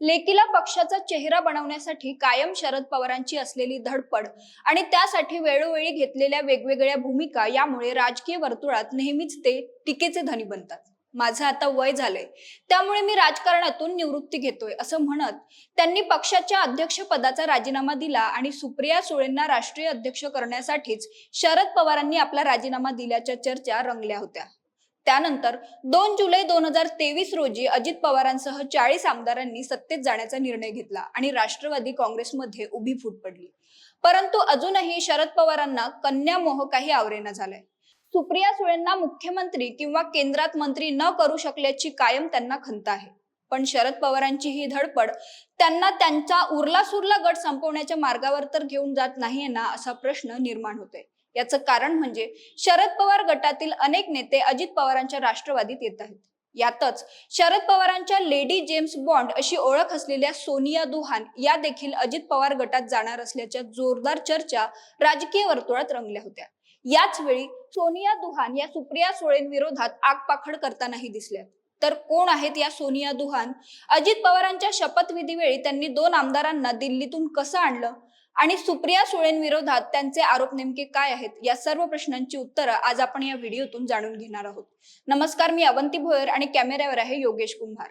लेकीला पक्षाचा चेहरा बनवण्यासाठी कायम शरद पवारांची असलेली धडपड आणि त्यासाठी वेळोवेळी घेतलेल्या वेगवेगळ्या भूमिका यामुळे राजकीय वर्तुळात नेहमीच ते टीकेचे धनी बनतात. माझं आता वय झालंय. त्यामुळे मी राजकारणातून निवृत्ती घेतोय असं म्हणत त्यांनी पक्षाच्या अध्यक्षपदाचा राजीनामा दिला आणि सुप्रिया सुळेंना राष्ट्रीय अध्यक्ष करण्यासाठीच शरद पवारांनी आपला राजीनामा दिल्याच्या चर्चा रंगल्या होत्या. त्यानंतर दोन जुलै दोन हजार तेवीस रोजी अजित पवारांसह चाळीस आमदारांनी सत्तेत जाण्याचा निर्णय घेतला आणि राष्ट्रवादी काँग्रेसमध्ये उभी फूट पडली. परंतु अजूनही शरद पवारांना कन्या मोह काही आवरेना झालाय. सुप्रिया सुळेंना मुख्यमंत्री किंवा केंद्रात मंत्री न करू शकल्याची कायम त्यांना खंत आहे. पण शरद पवारांची ही धडपड त्यांना त्यांचा उरला सुरला गट संपवण्याच्या मार्गावर तर घेऊन जात नाहीये ना असा प्रश्न निर्माण होतोय. याचं कारण म्हणजे शरद पवार गटातील अनेक नेते अजित पवारांच्या राष्ट्रवादीत येत आहेत. यातच शरद पवारांच्या लेडी जेम्स बॉन्ड अशी ओळख असलेल्या सोनिया दुहान या देखील अजित पवार गटात जाणार असल्याच्या जोरदार चर्चा राजकीय वर्तुळात रंगल्या होत्या. याच वेळी सोनिया दुहान या सुप्रिया सुळेंविरोधात आगपाखड करतानाही दिसल्या तर कोण आहेत या सोनिया दुहान? अजित पवारांच्या शपथविधी वेळी त्यांनी दोन आमदारांना दिल्लीतून कसं आणलं? आणि सुप्रिया सुळेंविरोधात त्यांचे आरोप नेमके काय आहेत? या सर्व प्रश्नांची उत्तरं आज आपण या व्हिडिओतून जाणून घेणार आहोत. नमस्कार मी अवंती भोयर आणि कॅमेऱ्यावर आहे योगेश कुंभार.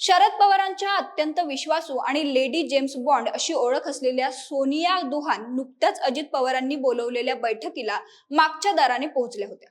शरद पवारांच्या अत्यंत विश्वासू आणि लेडी जेम्स बॉन्ड अशी ओळख असलेल्या सोनिया दुहान नुकत्याच अजित पवारांनी बोलवलेल्या बैठकीला मागच्या दाराने पोहोचल्या होत्या.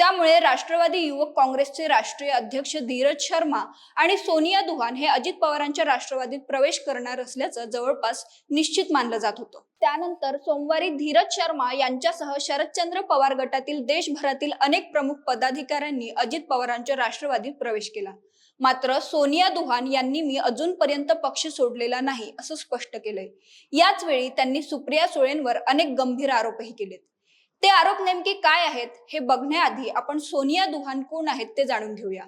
त्यामुळे राष्ट्रवादी युवक काँग्रेसचे राष्ट्रीय अध्यक्ष धीरज शर्मा आणि सोनिया दुहान हे अजित पवारांच्या राष्ट्रवादीत प्रवेश करणार असल्याचं जवळपास निश्चित मानलं जात होतं. त्यानंतर सोमवारी धीरज शर्मा यांच्यासह शरदचंद्र पवार गटातील देशभरातील अनेक प्रमुख पदाधिकाऱ्यांनी अजित पवारांच्या राष्ट्रवादीत प्रवेश केला. मात्र सोनिया दुहान यांनी मी अजूनपर्यंत पक्ष सोडलेला नाही असं स्पष्ट केलंय. याच वेळी त्यांनी सुप्रिया सुळेंवर अनेक गंभीर आरोपही केलेत. ते आरोप नेमके काय आहेत हे बघण्याआधी आपण सोनिया दुहान कोण आहेत ते जाणून घेऊया.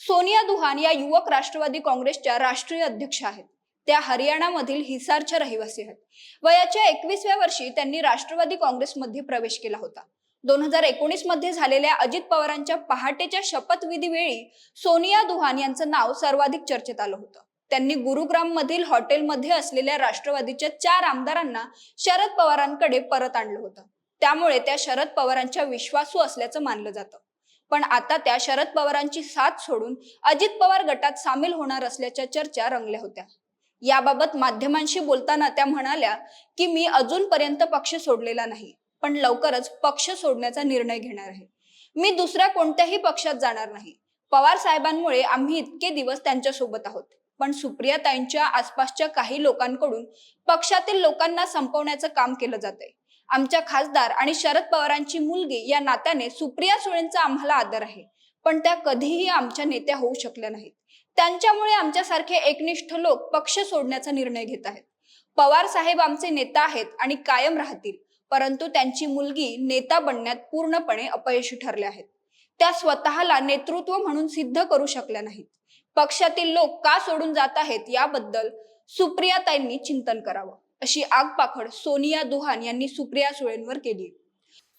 सोनिया दुहान या युवक राष्ट्रवादी काँग्रेसच्या राष्ट्रीय अध्यक्ष आहेत. त्या हरियाणामधील हिसारच्या रहिवासी आहेत. वयाच्या एकवीसव्या वर्षी त्यांनी राष्ट्रवादी काँग्रेसमध्ये प्रवेश केला होता. दोन हजार एकोणीसमध्ये झालेल्या अजित पवारांच्या पहाटेच्या शपथविधी वेळी सोनिया दुहान यांचं नाव सर्वाधिक चर्चेत आलं होतं. त्यांनी गुरुग्राम मधील हॉटेलमध्ये असलेल्या राष्ट्रवादीच्या चार आमदारांना शरद पवारांकडे परत आणलं होतं. त्यामुळे त्या शरद पवारांच्या विश्वासू असल्याचं मानलं जातं. पण आता त्या शरद पवारांची साथ सोडून अजित पवार गटात सामील होणार असल्याच्या चर्चा रंगल्या होत्या. याबाबत माध्यमांशी बोलताना त्या म्हणाल्या की मी अजूनपर्यंत पक्ष सोडलेला नाही पण लवकरच पक्ष सोडण्याचा निर्णय घेणार आहे. मी दुसऱ्या कोणत्याही पक्षात जाणार नाही. पवार साहेबांमुळे आम्ही इतके दिवस त्यांच्यासोबत आहोत पण सुप्रियाताईंच्या आसपासच्या काही लोकांकडून पक्षातील लोकांना संपवण्याचं काम केलं जातंय. आमच्या खासदार आणि शरद पवारांची मुलगी या नात्याने सुप्रिया सुळेंचा आम्हाला आदर आहे. पण त्या कधीही आमच्या नेत्या होऊ शकल्या नाहीत. त्यांच्यामुळे आमच्यासारखे एकनिष्ठ लोक पक्ष सोडण्याचा निर्णय घेत आहेत. पवार साहेब आमचे नेता आहेत आणि कायम राहतील परंतु त्यांची मुलगी नेता बनण्यात पूर्णपणे अपयशी ठरल्या आहेत. त्या स्वतःला नेतृत्व म्हणून सिद्ध करू शकल्या नाहीत. पक्षातील लोक का सोडून जात आहेत याबद्दल सुप्रियाताईंनी चिंतन करावं. अशी आगपाखड सोनिया दुहान यांनी सुप्रिया सुळेंवर केली.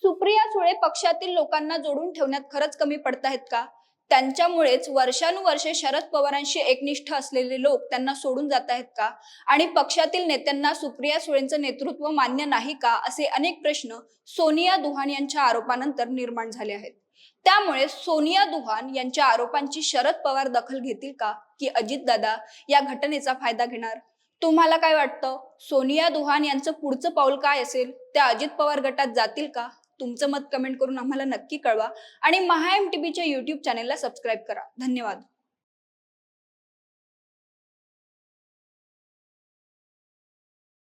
सुप्रिया सुळे पक्षातील लोकांना जोडून ठेवण्यात खरंच कमी पडत आहेत का? त्यांच्यामुळेच वर्षानुवर्षे शरद पवारांशी एकनिष्ठ असलेले लोक त्यांना सोडून जात आहेत का? आणि पक्षातील नेत्यांना सुप्रिया सुळेंचं नेतृत्व मान्य नाही का? असे अनेक प्रश्न सोनिया दुहान यांच्या आरोपानंतर निर्माण झाले आहेत. त्यामुळे सोनिया दुहान यांच्या आरोपांची शरद पवार दखल घेतील का? की अजितदादा या घटनेचा फायदा घेणार? तुम्हाला काय वाटतं? सोनिया दुहान यांचं पुढचं पाऊल काय असेल? त्या अजित पवार गटात जातील का? तुमचं मत कमेंट करून आम्हाला नक्की कळवा. आणि महा एम टीव्हीच्या युट्यूब चॅनेलला सबस्क्राईब करा. धन्यवाद.